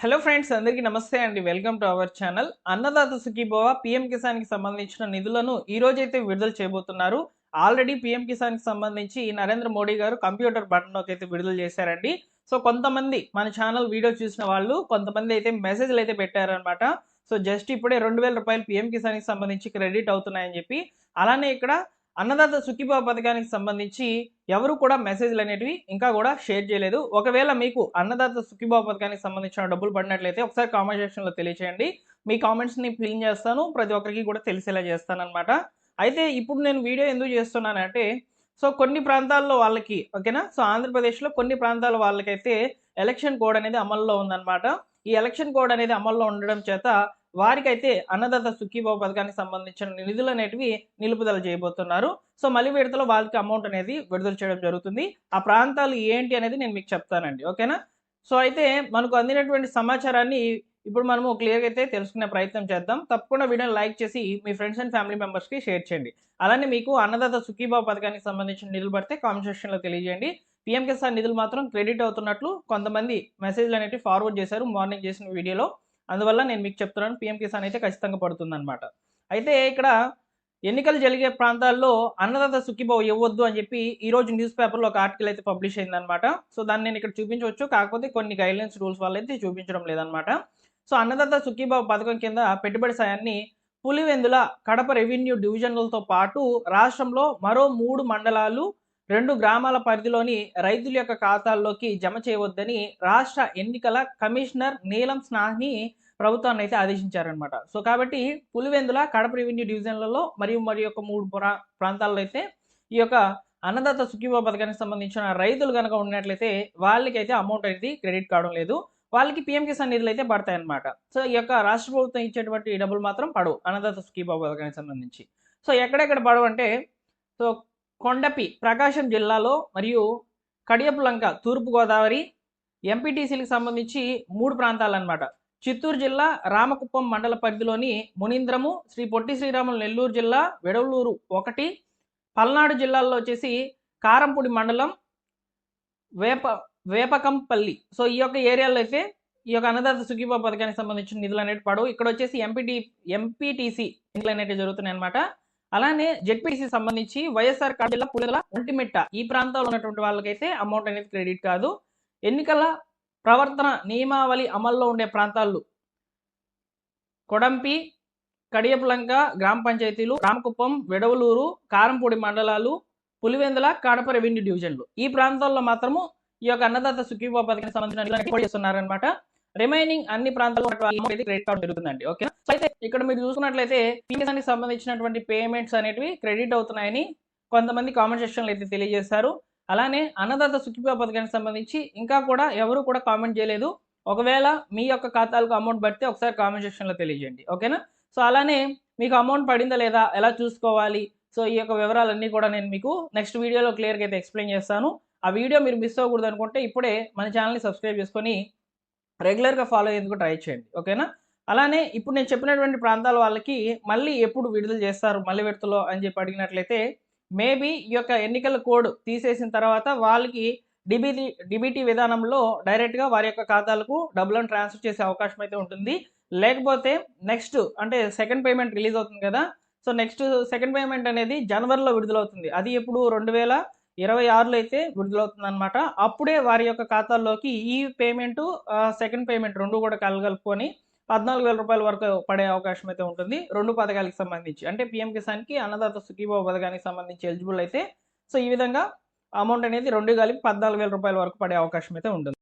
Hello friends అందరికీ నమస్తే అండి. Welcome to our channel Annadata Sukhibhava PM కిసాన్కి సంబంధించిన నిధులను ఈ రోజైతే విడుదల చేయబోతున్నారు. ఆల్రెడీ పిఎం కిసాన్కి సంబంధించి నరేంద్ర మోడీ గారు కంప్యూటర్ బటన్లోకి అయితే విడుదల చేశారండి. సో కొంతమంది మన ఛానల్ వీడియో చూసిన వాళ్ళు కొంతమంది అయితే మెసేజ్లు అయితే పెట్టారనమాట సో జస్ట్ ఇప్పుడే రెండు వేల రూపాయలు పిఎం కిసాన్కి సంబంధించి క్రెడిట్ అవుతున్నాయని చెప్పి అలానే ఇక్కడ అన్నదాత సుఖీభావ పథకానికి సంబంధించి ఎవరు కూడా మెసేజ్లు అనేటివి ఇంకా కూడా షేర్ చేయలేదు. ఒకవేళ మీకు అన్నదాత సుఖీభావ పథకానికి సంబంధించిన డబ్బులు పడినట్లయితే ఒకసారి కామెంట్ సెక్షన్లో తెలియచేయండి. మీ కామెంట్స్ని ఫిల్ చేస్తాను. ప్రతి ఒక్కరికి కూడా తెలిసేలా చేస్తాను అనమాట అయితే ఇప్పుడు నేను వీడియో ఎందుకు చేస్తున్నానంటే సో కొన్ని ప్రాంతాల్లో వాళ్ళకి ఓకేనా సో ఆంధ్రప్రదేశ్లో కొన్ని ప్రాంతాల వాళ్ళకైతే ఎలక్షన్ కోడ్ అనేది అమల్లో ఉందన్నమాట. ఈ ఎలక్షన్ కోడ్ అనేది అమల్లో ఉండడం చేత వారికైతే అన్నదాత సుఖీభావ పథకానికి సంబంధించిన నిధులు అనేటివి నిలుపుదల చేయబోతున్నారు. సో మళ్ళీ విడతలో వాళ్ళకి అమౌంట్ అనేది విడుదల చేయడం జరుగుతుంది. ఆ ప్రాంతాలు ఏంటి అనేది నేను మీకు చెప్తానండి. ఓకేనా? సో అయితే మనకు అందినటువంటి సమాచారాన్ని ఇప్పుడు మనము క్లియర్గా అయితే తెలుసుకునే ప్రయత్నం చేద్దాం. తప్పకుండా వీడియోని లైక్ చేసి మీ ఫ్రెండ్స్ అండ్ ఫ్యామిలీ మెంబర్స్కి షేర్ చేయండి. అలానే మీకు అన్నదాత సుఖీభావ పథకానికి సంబంధించిన నిధులు పడితే కామెంట్ సెక్షన్లో తెలియజేయండి. పిఎం కిసాన్ నిధులు మాత్రం క్రెడిట్ అవుతున్నట్లు కొంతమంది మెసేజ్లు అనేవి ఫార్వర్డ్ చేశారు మార్నింగ్ చేసిన వీడియోలో. అందువల్ల నేను మీకు చెప్తున్నాను పిఎం కిసాన్ అయితే ఖచ్చితంగా పడుతుంది అనమాట అయితే ఇక్కడ ఎన్నికలు జరిగే ప్రాంతాల్లో అన్నదాత సుఖీభావ ఇవ్వద్దు అని చెప్పి ఈ రోజు న్యూస్ పేపర్లో ఒక ఆర్టికల్ అయితే పబ్లిష్ అయిందనమాట సో దాన్ని నేను ఇక్కడ చూపించవచ్చు. కాకపోతే కొన్ని గైడ్లైన్స్ రూల్స్ వల్ల అయితే చూపించడం లేదనమాట సో అన్నదాత సుఖీభావ పథకం కింద పెట్టుబడి సాయాన్ని పులివెందుల కడప రెవెన్యూ డివిజన్లతో పాటు రాష్ట్రంలో మరో మూడు మండలాలు రెండు గ్రామాల పరిధిలోని రైతుల యొక్క ఖాతాల్లోకి జమ చేయవద్దని రాష్ట్ర ఎన్నికల కమిషనర్ నీలం స్నాహ్ని ప్రభుత్వాన్ని అయితే ఆదేశించారనమాట సో కాబట్టి పులివెందుల కడప రెవెన్యూ డివిజన్లలో మరియు మరి యొక్క మూడు ప్రా ప్రాంతాల్లో అయితే ఈ యొక్క అన్నదాత సుఖీభా పథకానికి సంబంధించిన రైతులు కనుక ఉన్నట్లయితే వాళ్ళకైతే అమౌంట్ అనేది క్రెడిట్ కావడం లేదు. వాళ్ళకి పిఎం కిసాన్ నిధులు అయితే పడతాయన్నమాట. సో ఈ యొక్క రాష్ట్ర ప్రభుత్వం ఇచ్చేటువంటి డబ్బులు మాత్రం పడవు అన్నదాత సుఖీభా పథకానికి సంబంధించి. సో ఎక్కడెక్కడ పడవు అంటే సో కొండపి ప్రకాశం జిల్లాలో మరియు కడియపులంక తూర్పుగోదావరి ఎంపీటీసీలకు సంబంధించి మూడు ప్రాంతాలన్నమాట. చిత్తూరు జిల్లా రామకుప్పం మండల పరిధిలోని మునీంద్రము శ్రీ పొట్టి శ్రీరాములు నెల్లూరు జిల్లా వెడవలూరు ఒకటి పల్నాడు జిల్లాల్లో వచ్చేసి కారంపూడి మండలం వేప వేపకంపల్లి. సో ఈ యొక్క ఏరియాలో అయితే ఈ యొక్క అన్నదాత సుఖీభావ పథకానికి సంబంధించిన నిధులు అనేవి పడవు. ఇక్కడ వచ్చేసి ఎంపీటీ ఎంపీటీసీ నిధులు అనేవి జరుగుతున్నాయి అనమాట అలానే జెడ్పీసీ సంబంధించి వైఎస్ఆర్ కాడు జిల్లా ఒంటిమిట్ట ఈ ప్రాంతాల్లో ఉన్నటువంటి వాళ్ళకైతే అమౌంట్ అనేది క్రెడిట్ కాదు. ఎన్నికల ప్రవర్తన నియమావళి అమల్లో ఉండే ప్రాంతాలు కొడంపి కడియపులంక గ్రామ పంచాయతీలు రామకుప్పం వెడవలూరు కారంపూడి మండలాలు పులివెందుల కడప రెవెన్యూ డివిజన్లు. ఈ ప్రాంతాల్లో మాత్రము ఈ యొక్క అన్నదాత సుఖీభావ పథకానికి సంబంధించిన చేస్తున్నారనమాట రిమైనింగ్ అన్ని ప్రాంతాల్లో క్రెడిట్ కార్డు జరుగుతుందండి ఓకే సో అయితే ఇక్కడ మీరు చూసుకున్నట్లయితే పీఎస్ఆనికి సంబంధించినటువంటి పేమెంట్స్ అనేటివి క్రెడిట్ అవుతున్నాయని కొంతమంది కామెంట్ సెక్షన్లో అయితే తెలియజేశారు. అలానే అన్నదాత సుఖీభావ పథకానికి సంబంధించి ఇంకా కూడా ఎవరు కూడా కామెంట్ చేయలేదు. ఒకవేళ మీ యొక్క ఖాతాలకు అమౌంట్ పడితే ఒకసారి కామెంట్ సెక్షన్లో తెలియజేయండి ఓకేనా సో అలానే మీకు అమౌంట్ పడిందా లేదా ఎలా చూసుకోవాలి? సో ఈ యొక్క వివరాలన్నీ కూడా నేను మీకు నెక్స్ట్ వీడియోలో క్లియర్గా అయితే ఎక్స్ప్లెయిన్ చేస్తాను. ఆ వీడియో మీరు మిస్ అవ్వకూడదు అనుకుంటే ఇప్పుడే మన ఛానల్ని సబ్స్క్రైబ్ చేసుకొని రెగ్యులర్గా ఫాలో అయ్యేందుకు ట్రై చేయండి. ఓకేనా? అలానే ఇప్పుడు నేను చెప్పినటువంటి ప్రాంతాల వాళ్ళకి మళ్ళీ ఎప్పుడు విడుదల చేస్తారు మళ్ళీ విడతలో అని చెప్పి అడిగినట్లయితే మేబీ ఈ యొక్క ఎన్నికల కోడ్ తీసేసిన తర్వాత వాళ్ళకి డిబిటి డిబిటీ విధానంలో డైరెక్ట్గా వారి యొక్క ఖాతాలకు డబ్బులను ట్రాన్స్ఫర్ చేసే అవకాశం అయితే ఉంటుంది. లేకపోతే నెక్స్ట్ అంటే సెకండ్ పేమెంట్ రిలీజ్ అవుతుంది కదా సో నెక్స్ట్ సెకండ్ పేమెంట్ అనేది జనవరిలో విడుదలవుతుంది. అది ఎప్పుడు? రెండు వేల ఇరవై ఆరులో అయితే విడుదలవుతుందనమాట అప్పుడే వారి యొక్క ఖాతాల్లోకి ఈ పేమెంట్ సెకండ్ పేమెంట్ రెండు కూడా కలగలుపుకొని పద్నాలుగు వేల రూపాయల వరకు పడే అవకాశం అయితే ఉంటుంది. రెండు పథకాలకు సంబంధించి అంటే పిఎం కిసాన్కి అన్నదాత సుఖీభావ పథకానికి సంబంధించి ఎలిజిబుల్ అయితే సో ఈ విధంగా అమౌంట్ అనేది రెండు కలిపి పద్నాలుగు వేల రూపాయల వరకు పడే అవకాశం అయితే ఉంటుంది.